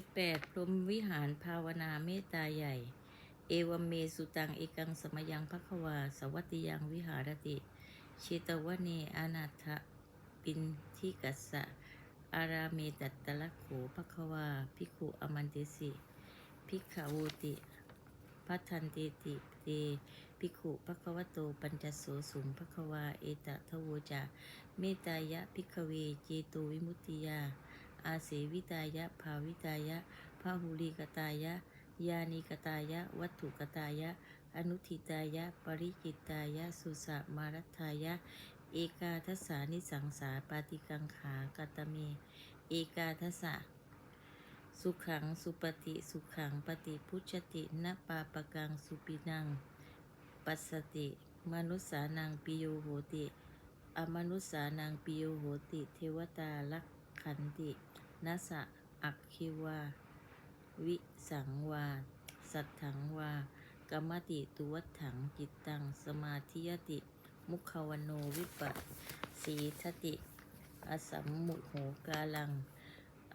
สิบแปดพรหมวิหารภาวนาเมตตาใหญ่ เอวเมสุตังเอกังสมยังภควา สวัตติยังวิหารติชิตวเนอนาถปินทิกัสสะ อาราเมตัตตะละโขภควาภิขุอมันติสิภิกขาวติพัทันติติเตภิขุภควโตปัญจโสสุงภควา เอตทโวจาเมตายะภิกขเวเจโตวิมุตติยา อาเสวิตายะ ภาวิตายะพาหุลีกตายะ ยานิกตายะ วัตถุกตายะ อนุทิตายะ ปริจิตายะ สุสะมารัทายะ เอกาทัสานิสังสาปาติกังขากตเม เอกาทัสะสุขังสุปฏิสุขังปฏิพุชตินะปาปกังสุปินัง ปัสสติ มนุสสานังปิโยโหติ อมนุสสานังปิโยโหติ เทวตาลักขันติ นัสะอักคิวา วิสังวา สัทถังวากรรมติตุวัฏถังจิตตัง สมาธิยติ มุขวโนวิปัสสีทติ อสัมมุโหกาลัง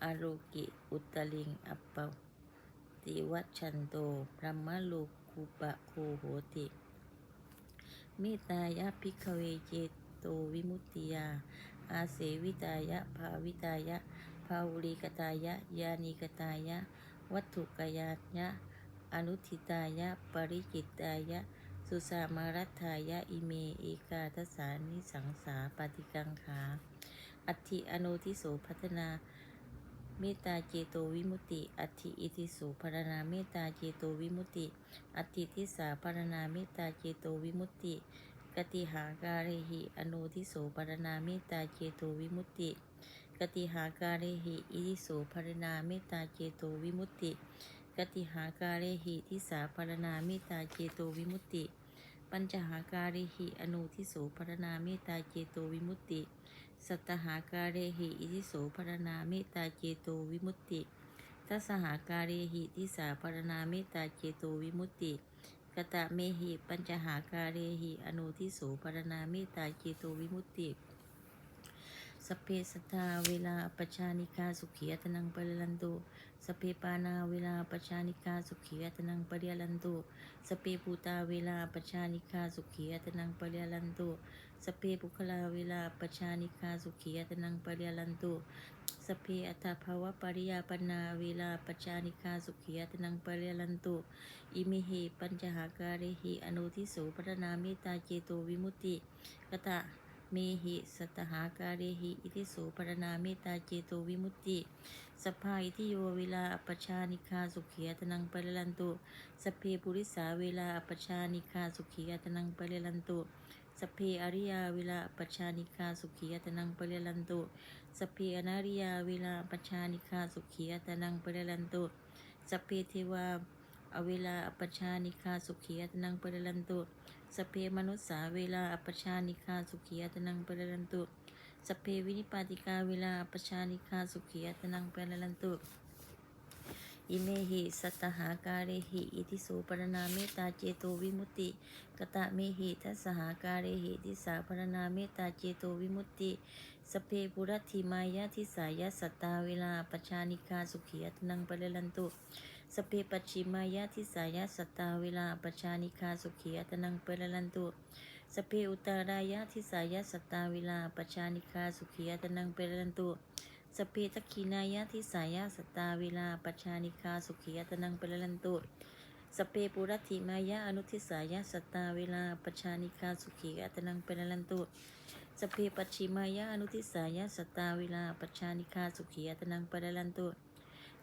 อาโรกิอุตลิง อัปปติวัชันโตพรหมโลกุปะโคโหติเมตตายะพิกเวเจโตวิมุตติยา อาเสวิตายะภาวิตายะ ภาวุริกตายะ ยานิกตายะ วัตถุกายายะ อนุทิตายะ ปริจิตายะ สุสามารัตายะ อิเม เอกาทสานิสังสาปฏิกังขา อัติอโนทิโสพัฒนาเมตตาเจโตวิมุติ อัติอิทิโสพารณาเมตตาเจโตวิมุติ อัติทิสาพารณาเมตตาเจโตวิมุติ กติหาการเรหิอโนทิโสปรณาเมตตาเจโตวิมุติ กติหาการเรหิอิทิโสปรณาเมตตาเจโตวิมุตติ กติหาการเรหิทิสาปรณาเมตตาเจโตวิมุตติ ปัญจหาการเรหิอโนทิโสปรณาเมตตาเจโตวิมุตติ สัตหาการเรหิอิทิโสปรณาเมตตาเจโตวิมุตติทัสหาการเรหิทิสาปรณาเมตตาเจโตวิมุตติกตะเมหิปัญจหาการเรหิอนุทิโสปรณาเมตตาเจโตวิมุตติ สเพสตาเวลาปัชานิกาสุขีอัตนังปริลันตุสเพปานาเวลาปัชานิกาสุขีอัตนังปริลันตุสเพภูตาเวลาปัชานิกาสุขีอัตนังปริลันตุสเพปุคลาเวลาปัชานิกาสุขีอัตนังปริลันตุสเพอัตถภาวะปริยาปนาเวลาปชานิกาสุขีอัตนังปริลันตุอิมิเหปัญจหาการเหิอนุทิโสปรณาเมตตาเจโตวิมุตติกตะ เมหิสัตหาการเรหิ อิทิโสปรณาเมตตาเจโตวิมุตติสพพาอิทิโยเวลาอัปชานิคาสุขีอัตนังปริลันตุสเพปุริสาเวลาอัปชานิคาสุขีอัตนังปริลันตุสเพอริยาเวลาอัปชานิคาสุขีอัตนังปริลันตุสเพอนาริยาเวลาอัปชานิคาสุขีอัตนังปริลันตุสเพเทวาอเวลาอัปชานิคาสุขีอัตนังปริลันตุ สเพมนุสสาเวลาอปชานิคาสุขีอัตนังเปรลันตุสเพวินิปาติกาเวลาอปชานิคาสุขีอัตนังเปรลันตุอิเมหิสัตหาการเหิอิทิโสปรณาเมตตาเจโตวิมุตติ กตะเมหิทัสหาการเหิทิสาปรณาเมตตาเจโตวิมุตติสเพปุรัติมายะทิสายะสัตตาเวลาอัปชานิคาสุขีอัตนังปรลันตุ สเพปัจฉิมายะทิสายะสัตาเวลาปชานิคาสุขีอัตนังเปรลันตุสเพอุตารายะทิสายะสัตาเวลาปชานิคาสุขีอัตนังเปรลันตุสเพทักขีนายะทิสายะสัตาเวลาปชานิคาสุขีอัตนังเปรลันตุสเพปุรัติมายะอนุทิสายะสัตาเวลาปชานิคาสุขีอัตนังเปรลันตุสเพปัจฉิมายะอนุทิสายะสัตตาเวลาปชานิคาสุขีอัตนังเปรลันตุ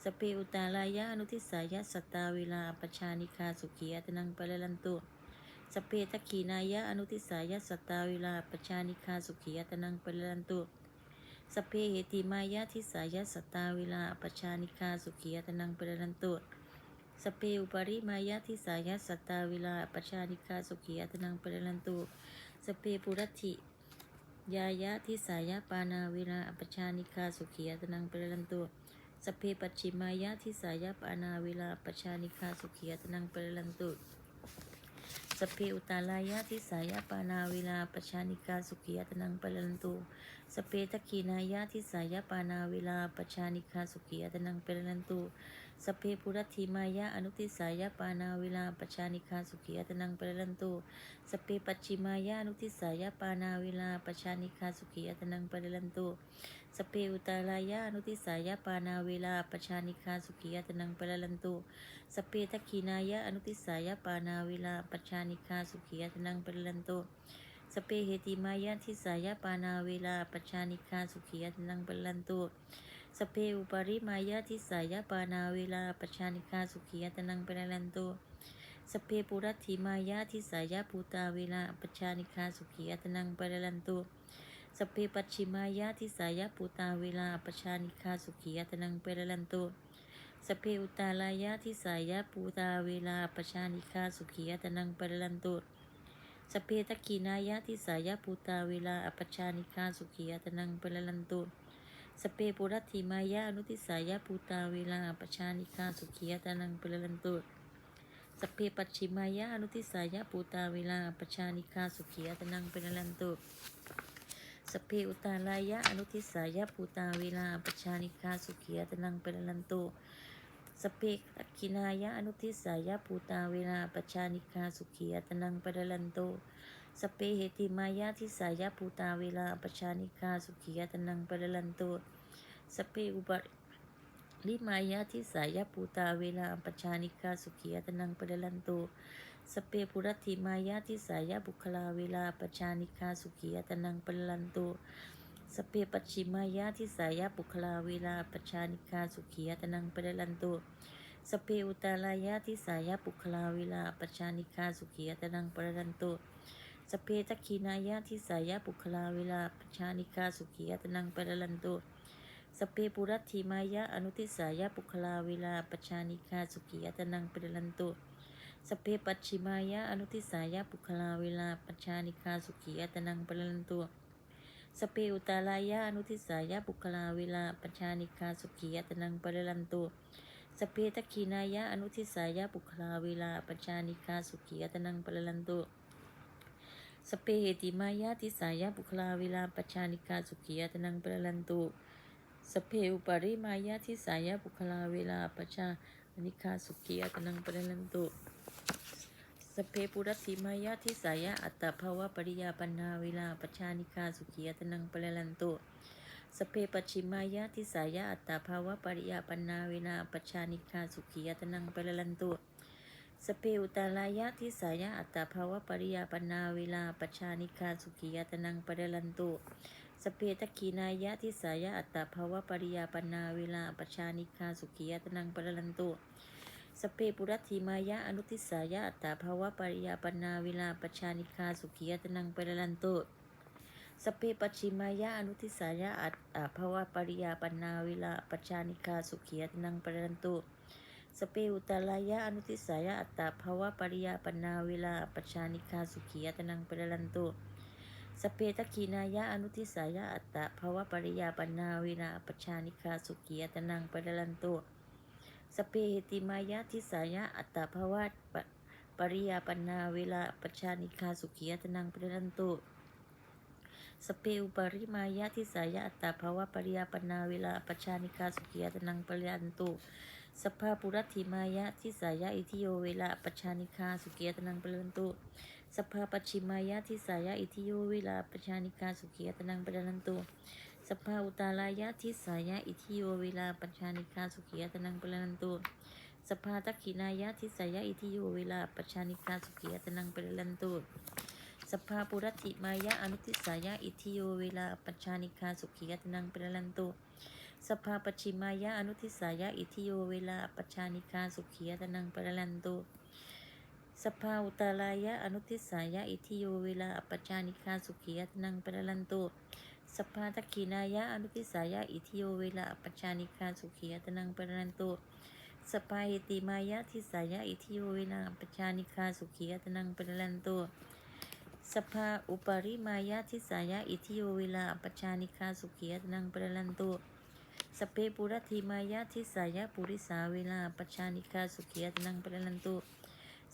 สเพอุตาลายะอนุทิสายะสตาเวลาปชานิคาสุขีอัตนังปะเลลันตุสเพทักขีนายะอนุทิสายะสตาเวลาปชานิคาสุขีอัตนังปะเลลันตุสเพเหติมายะทิสายะสตาเวลาปชานิคาสุขีอัตนังปะเลลันตุสเพอุปริมายะทิสายะสตาเวลาปชานิคาสุขีอัตนังปะเลลันตุสเพปุรัติยายะทิสายะปานาเวลาปชานิคาสุขีอัตนังปะเลลันตุ สเพปัชิมายะทิสายปานาเวลาปชานิคาสุขียตนังปรลันตุสเพอุตาลายะทิสายปานาเวลาปชานิกาสุขียตนังปรลันตุสเพตะคีนายะทิสายปานาเวลาปชานิคาสุขียตนังปรลันตุ สเพปุรัติมายะอนุทิสายะปานาเวลาปชานิกาสุขียตนังปะลันตุสเพปัจฉิมายะอนุทิสายะปานาเวลาปชานิกาสุขียตนังปะลันตุสเพอุตาลายะอนุทิสายะปานาเวลาปชานิกาสุขียตนังปะลันตุสเพทักขีนายะอนุติสายะปานาเวลาปัจจานิคาสุขียตนังปรลันโตสเพเหติมายะทิสายะปานาเวลาปัจจานิคาสุขียตนังปรลันโต สเพอุปาริมายะทิสายะปานาเวลาปัจจานิคาสุขียตนังเปรลันโตสเพปุรัติมายะทิสายะปูตาเวลาปัจจานิคาสุขียตนังเปรลันโตสเพปัจฉิมายะทิสายะปูตาเวลาปัจจานิคาสุขียตนังเปรลันโตสเพอุตาลายะทิสายะปูตาเวลาปชานิคาสุขียตนังเปรลันตุสเพตกีนายะทิสายะปูตาเวลาอปชานิคาสุขียตนังเปรลันตุ สเพปุรัติมายะอนุทิสายะปูตาเวลาปชานิคาสุขียตนังเปรลันตุสเพปัจฉิมายะอนุทิสายะปูตาเวลาปชานิคาสุขียตนังเปรลันตุสเพอุตาลายะอนุทิสายะปูตาเวลาปชานิคาสุขียตนังเปรลันตุสเพตักขินายะอนุทิสายะปูตาเวลาปชานิคาสุขียตนังเปรลันโต สเพเหติมายะทิสายะปูตาเวลาปชานิคาสุขียตนังปรลันโตสเพอุปริมายะทิสายะปูตาเวลาปชานิคาสุขียตนังปรลันโตสเพปุรัติมายะทิสายะบุคลาเวลาปชานิคาสุขียตนังปรลันโตสเพปัจฉิมายะทิสายะปุคลาเวลาปชานิคาสุขียตนังปะลันโตสเพอุตาลายะทิสายะปุคลาเวลาปชานิคาสุขียตนังปะลันโต สเพทักขีนายะทิสายะปุคลาเวลาปชานิคาสุขียตนังปะลันโตสเพปุรัตถิมายะอนุทิสายะปุคลาเวลาปชานิคาสุขียตนังปะลันโตสเพปัจฉิมายะอนุทิสายะปุคลาเวลาปชานิคาสุขียตนังปะลันโตสเปอุตาลายะอนุทิสายะบุคลาเวลาปัญชานิคาสุขียตนังปรลันตุสเปตคีนายะอนุทิสายะบุคลาเวลาปัญชานิคาสุขียตนังปรลันตุ สเปเหติมายะทิสายะบุคลาเวลาปัญชานิคาสุขียตนังปรลันตุสเปอุปาริมายะทิสายะบุคลาเวลาปัญชานิคาสุขียตนังปรลันตุสเพปุรัติมายะทิสายะอัตตภาวะปริยาปันนาเวลาปชานิคาสุขียตนังปะลันโตสเพปัจฉิมายะทิสายะอัตตภาวะปริยาปันนาเวลาปชานิคาสุขียตนังปะลันโต สเพอุตาลายะทิสายะอัตตาภาวะปริยาปนาเวลาปชานิคาสุขียตนังปะลันโตสเพตะกีนายะทิสายะอัตตาภาวะปริยาปนาเวลาปชานิคาสุขียตนังปะลันโตสเพปุรัติมายะอนุทิสายะอัตตาภาวะปริยาปนาเวลาปชานิคาสุขียตนังปรลันโตสเพปัจฉิมายะอนุทิสายะอัตตาภาวะปริยาปนาเวลาปชานิคาสุขียตนังปรลันโต สเพอุตาลายะอนุทิสายะอัตตาภาวะปริยาปนาเวลาปชานิคาสุขียตนังปรลันโตสเพตคีนายะอนุทิสายะอัตตาภาวะปริยาปนาเวลาปชานิคาสุขียตนังปรลันโตสเปหิติมายะทิสายะอัตตาภาวะปริยาปนาเวลาปชานิคาสุขียตนังปริรันตุสเปอุปริมายะทิสายะอัตตาภาวะปริยาปนาเวลาปชานิคาสุขียตนังปริรันตุ สภาปุรัติมายะทิสายะอิทิโยเวลาปัชานิคาสุขียตนังเปรันตุสภาปัจฉิมายะทิสายะอิทิโยเวลาปัชานิคาสุขียตนังเปรันตุสภาอุตาลายะทิสายะอิทิโยเวลาปัญชานิกาสุขียตนังปะลันตุสภาตักขินายะทิสายะอิทิโยเวลาปัญชานิกาสุขียตนังปะลันตุสภาปุรัติมายะอนุทิสายะอิทิโยเวลาปัญชานิกาสุขียตนังปะลันตุ สภาปัจฉิมายะอนุทิสายะอิทิโยเวลาปัญชานิกาสุขียตนังปะลันตุสภาอุตาลายะอนุทิสายะอิทิโยเวลาปัญชานิกาสุขียตนังปะลันตุสภาตักขีนายะอนุทิสายะอิทิโยเวลาปัจจานิคาสุขียตนังปรนันโตสภาหิติมายะทิสายะอิทิโยเวลาปัจจานิคาสุขียตนังปรนันโตสภาอุปริมายะทิสายะอิทิโยเวลาปัจจานิคาสุขียตนังปรนันโต สเปปุรัติมายะทิสายะปุริสาเวลาปัจจานิคาสุขียตนังปรนันตส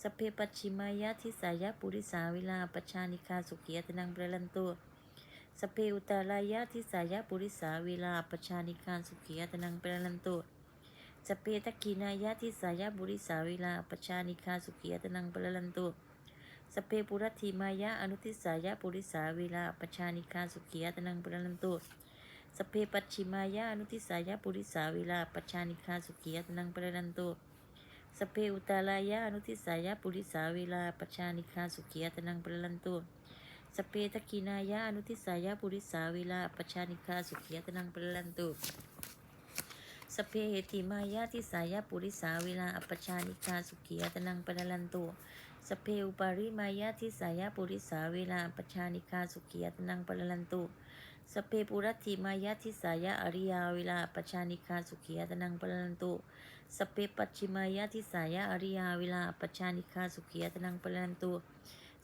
สเพปัจฉิมายะทิสายะปุริสาวิลาปชานิคาสุขียตนังประลันโตสเพอุตารายะทิสายะปุริสาวิลาปชานิคาสุขียตนังประลันโตสเพตะกีนายะทิสายะบุริสาวิลาปชานิคาสุขียตนังปรลันโตสเพปุรัติมายะอนุทิสายะปุริสาวิลาปชานิคาสุขียตนังปรลันโต สเพปัจฉิมายะอนุทิสายะปุริสาวิลาปชานิคาสุขียตนังปรลันโตสเพอุตาลายะอนุทิสายะปุริสาเวลาปชานิคาสุขียตนังปรลันโตสเพตะกินายะอนุทิสายะปุริสาเวลาปชานิคาสุขียตนังปรลันโตสเพเหติมายะทิสายะปุริสาเวลาอปชานิคาสุขียตนังปรลันโต สเพอุปาริมายะทิสายะปุริสาเวลาปชานิคาสุขียตนังปรลันโตสเพปุรัติมายะทิสายะอริยาเวลาปชานิคาสุขียตนังปรลันโตสเพปัจฉิมายะทิสายะอริยาเวลาปัจจานิคาสุขียตนังปรันตุ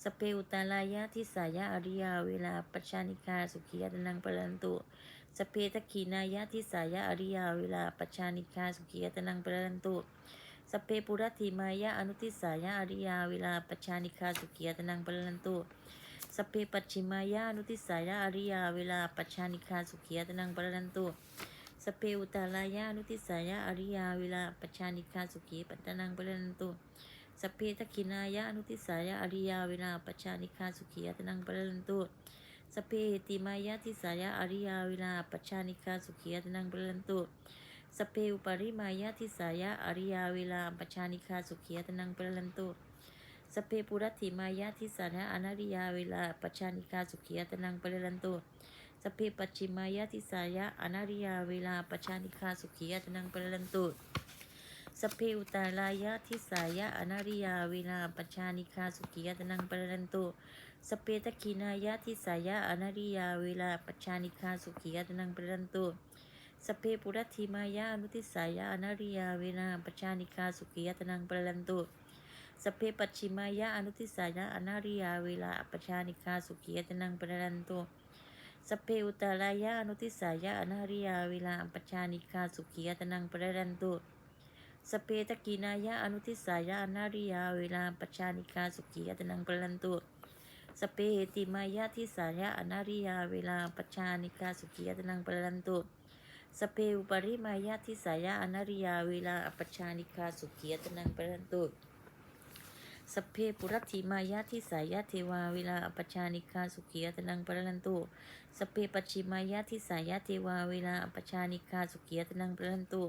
สเพอุตาลายะทิสายะอริยาเวลาปัจจานิคาสุขียตนังปรันตุสเพตะขีนายะทิสายะอริยาเวลาปัจจานิคาสุขียตนังปรันตุ สพเพปุรัตถิมายะอนุทิสายะอริยาวิลาปัจจานิคาสุขียตนังปรันตุสพเพปัจฉิมายะอนุทิสายะอริยาเวลาปัจจานิคาสุขียตนังปรันตุสพเพอุตาลายะนุติสายะอริยาวิลาปชานิคาสุขีปัตนังปรันตุสพเพตะกินายะนุติสายะอริยาวิลาปชานิคาสุขีปัตนังปรันตุสพเพติมายะทิสายะอริยาวิลาปชานิคาสุขีปัตตนังปรันตุ สเพอุปาริมายะทิสายะอริยาเวลาปชานิคาสุขีปัตนังปรันตุสเพปุรัติมายะทิสายะอนาริยาเวลาปชานิคาสุขีปัตนังปรันตุสเพปัจฉิมายะทิสายะอนาริยาเวลาปชานิคาสุขียตนังเปรันตุสเพอุตาลายะทิสายะอนาริยาเวลาปชานิคาสุขียตนังปรันตุสเพตะกินายะทิสายะอนาริยาเวลาปชานิคาสุขียตนังปรันตุ สเพปุรัติมายะอนุทิสายะอนาริยาเวลาปชานิคาสุขียตนังปรันตุสเพปัจฉิมายะอนุทิสายะอนาริยาเวลาปชานิคาสุขียตนังปรันตุสเพอุตาลายะอนุทิสายะอนาริยาวิลาปชานิคาสุขียตนังปรันตุสเพตะกีนายะอนุทิสายะอนาริยาวิลาปชานิคาสุขียตนังปรันตุสเพเหติมายะทิสายะอนาริยาวิลาปชานิคาสุขียตนังปรรันตุ สเพอุปริมายะทิสายะอนาริยาวิลาอปชานิคาสุขียตนังปรันตุสเพปุรัติมายะทิสายะเทวาเวลาอปชานิคาสุขียตนังปรันตุสเพปัจฉิมายะทิสายะเทวาเวลาอปชานิคาสุขียตนังปรันตุ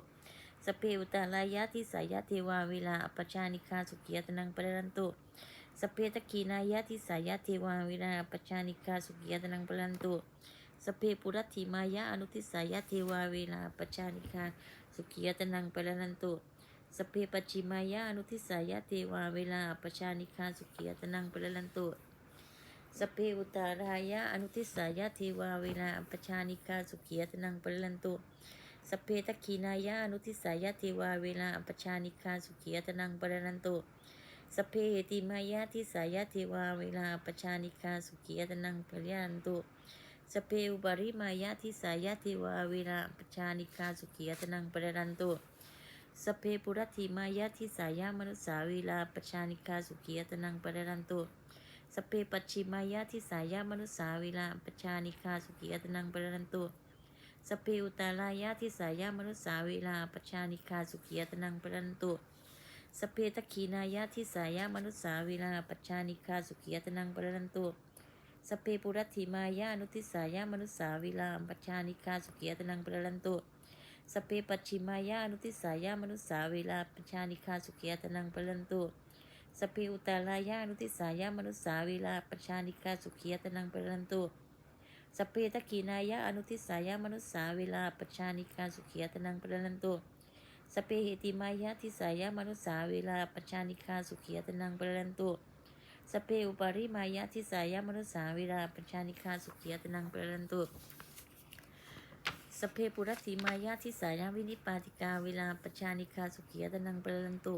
สเพอุตาลายะทิสายะเทวาเวลาอปชานิคาสุขียตนังปรันตุสเพตะกีนายะทิสายะเทวาเวลาอปชานิคาสุขียตนังปรันตุ สเพปุรัติมายะอนุทิสายะเทวาเวลาอปชานิคาสุขียตนังปรลันตุสเพปัจฉิมายะอนุทิสายะเทวาเวลาปชานิคาสุขียตนังปรลันตุสเพอุตารายะอนุทิสายะเทวาเวลาปชานิคาสุขียตนังปรลันตุสเพตะคีนายะอนุทิสายะเทวาเวลาปชานิคาสุขียตนังปรลันตุสเพติมายะทิสายะเทวาเวลาปชานิคาสุขียตนังปรลันตุ สเพอุบาริมายะทิสายะเทวาเวลาปชานิคาสุขียตนังปรลันตุสเพปุรัติมายะทิสายามนุสาวิลาปชานิคาสุขียตนังปรรันตุสเพปัจฉิมายะทิสายามนุสาวิลาปชานิคาสุขียตนังปรรันตุสเพอุตาลายะทิสายามนุสาวิลาปชานิคาสุขียตนังปรรันตุสเพตะขีนายะทิสายามนุสาวิลาปชานิคาสุขียตนังปรรันตุ สเพปุรัติมายะอนุทิสายามนุสาวิลาปชานิคาสุขียตนังปรรันตุสเพปัจฉิมายะอนุทิสายามนุสาเวลาปชานิคาสุขียตนังปรันตุสเพอุตาลายะอนุทิสายามนุสาเวลาปชานิคาสุขียตนังปรันตุสเพตะกีนายะอนุทิสายามนุสาเวลาปชานิคาสุขียตนังปรันตุสเพเหติมายะทิสายามนุสาเวลาปชานิคาสุขียตนังปรันตุ สเพอุปาริมายะทิสายามนุสาเวลาปัญชานิคาสุขียตนังปรันตุสเพปุรัติมายาทิสายาวินิปาติกาเวลาปัญชานิคาสุขียตนังปรันตุ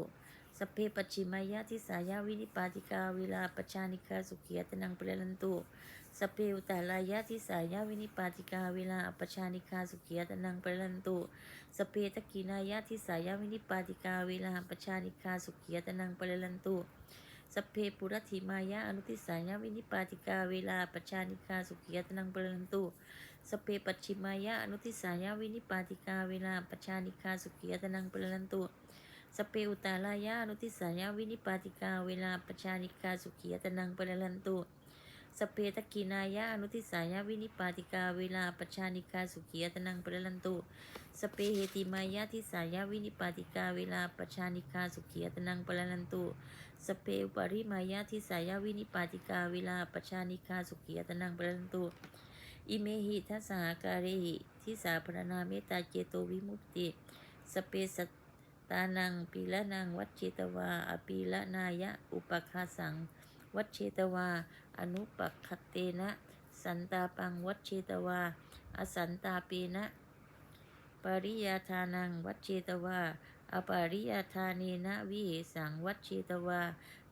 สเพปัจฉิมายะทิสายาวินิปาติกาเวลาปัญชานิกาสุขียตนังเปรลันตุสเพอุตารายะทิสายาวินิปาติกาเวลาปชานิกาสุขียตนังเปรลันตุสเพตกินายะทิสายาวินิปาติกาเวลาปชานิกาสุขียตนังเปรลันตุ สเพปุรติมายะอนุทิสายาวินิปาติกาเวลาปชานิกาสุขียตนังเปรันตุสเพปัจฉิมายะอนุทิสายาวินิปาติกาเวลาปชานิกาสุขียตนังเปรันตุสเปอุตาลายานุติสายาวินิปาติกาเวลาปชานิกาสุขียตนังเปรันตุสเปตกินายานุติสายาวินิปาติกาเวลาปชานิกาสุขียตนังเปรันตุสเปเหติมายาทิสายาวินิปาติกาเวลาปชานิกาสุขียตนังเปรันตุ สเปอุปริมายาทิสายาวินิปาติกาเวลาปชานิกาสุขียตนังปรันตุอิเมหิทัสสหการเรหิทิสาพรณาเมตตาเจโตวิมุตติ สเปสตตานังปีละนังวัดเชตวาอปีละนายะอุปคาสัง วัดเชตวา อนุปคเตนะ สันตาปังวัดเชตวา อสันตาปีนะ ปริยาทานังวัดเชตวา อปาริยาทาเนนะวิเหสังวัดเชตวา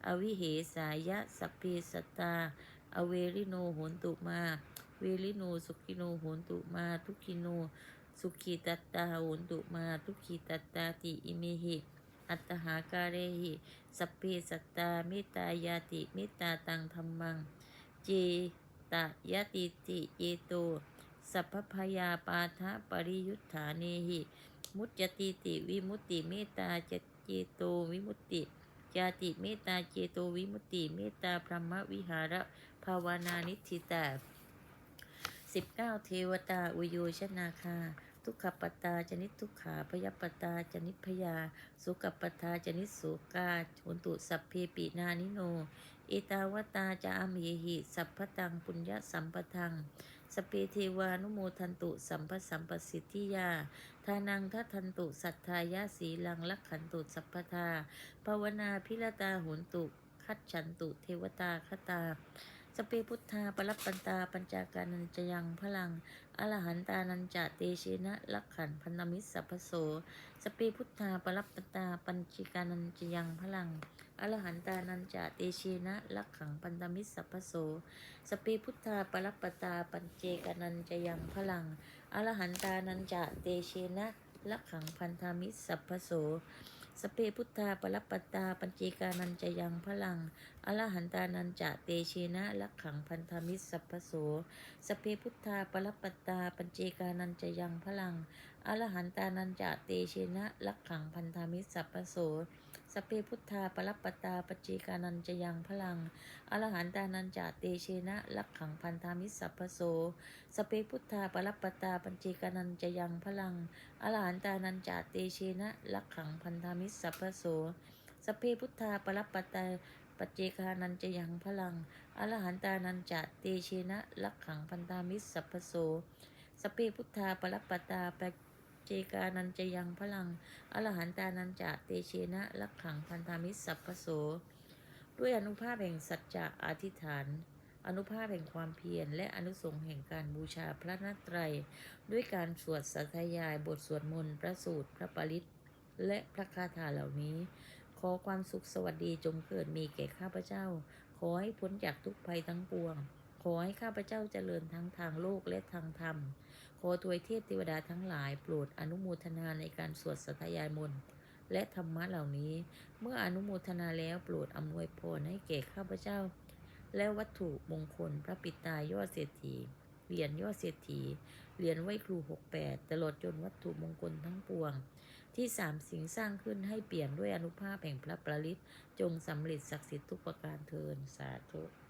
อวิเหสายะสัพเพสตา อเวริโนโหนตุมา เวริโนสุกิโนโหนตุมา ทุกิโน สุขีตัตตาโหนตุมา ทุกขีตัตตาติอิเมหิอัตหาการเรหิ สัพเพสัตตาเมตตายาติเมตตาตังธรรมัง เจตยติติเยโต สัพพพยาปาทะปริยุทธาเนหิ มุจจติติวิมุตติเมตตาจเจโตวิมุตติจาติเมตตาเจโตวิมุตติเมตตาพรหมวิหารภาวนานิธิตาสิบเก้าเทวตาอุโยชนาคา ทุกขปตาจนิทุกขาพยปตาจนิพยา สุขปตาจนิสุกาโหนตุสัพเพปินานิโน เอตาวตาจามเยหิ สัพพตังปุญญสัมปทัง สเปเทวานุโมทันตุสัมปสัมปสิทธิยา ทานังทัทันตุสัทธายาสีลังลักขันตุสัพพทาภาวนาพิรตาโหนตุ คัดฉันตุเทวตาคตาสเปพุทธาปรับปันตาปัญจากานันจยังพลังอรหันตานันจะเตเชนะลักขันพันมิตรสัพพโส สเปพุทธาปรับปันตาปัญจิกานันจยังพลัง อรหันตานันจะเตเชนะลักขังพันธมิตรสัพพโส สเปพุทธาปรัปตาปัญเจกานันจยังพลัง อรหันตานันจะเตเชนะลักขังพันธมิตรสัพพโส สเปพุทธาปรัปตาปัญเจกานันจะยังพลัง อรหันตานันจะเตเชนะลักขังพันธมิตรสัพพโสสเปพุทธาปรัปตาปัญเจกานันจะยังพลังอรหันตานันจะเตเชนะลักขังพันธมิตรสัพพโส สเปพุทธาปรับปตาปจเจกานันจะยังพลัง อรหันตานันจะเตเชนะลักขังพันธามิตรสัพพโส สเปพุทธาปรับปตาปัญเจกานันจะยังพลังอรหันตานันจะเตเชนะลักขังพันธามิตรสัพพโสสเพพุทธาปรับปตาปจเจกานันจะยังพลังอรหันตานันจะเตเชนะลักขังพันธามิตรสัพพโสสเพพุทธาปรับปตาป เจกานันจะยังพลัง อรหันตานันจะเตเชนะลักขังพันธมิตรสัพพโส ด้วยอนุภาพแห่งสัจจะอธิษฐาน อนุภาพแห่งความเพียร และอนุสงส์แห่งการบูชาพระนัตไตรัย ด้วยการสวดสัทยายบทสวดมนต์พระสูตรพระปริตและพระคาถาเหล่านี้ ขอความสุขสวัสดีจงเกิดมีแก่ข้าพเจ้า ขอให้พ้นจากทุกภัยทั้งปวง ขอให้ข้าพเจ้าเจริญทั้งทางโลกและทางธรรม ขอทวยเทพเทวดาทั้งหลายโปรดอนุโมทนาในการสวดสัทยายมนต์และธรรมะเหล่านี้ เมื่ออนุโมทนาแล้วโปรดอำนวยพรให้แก่ข้าพเจ้า และวัตถุมงคลพระปิตายอดเศรษฐีเหรียญยอดเศรษฐีเหรียญไหวครู68ตลอดจนวัตถุมงคลทั้งปวง ที่สามสิ่งสร้างขึ้นให้เปลี่ยนด้วยอนุภาพแห่งพระประลิตจงสำเร็จศักดิ์สิทธิ์ทุกประการเทินสาธุ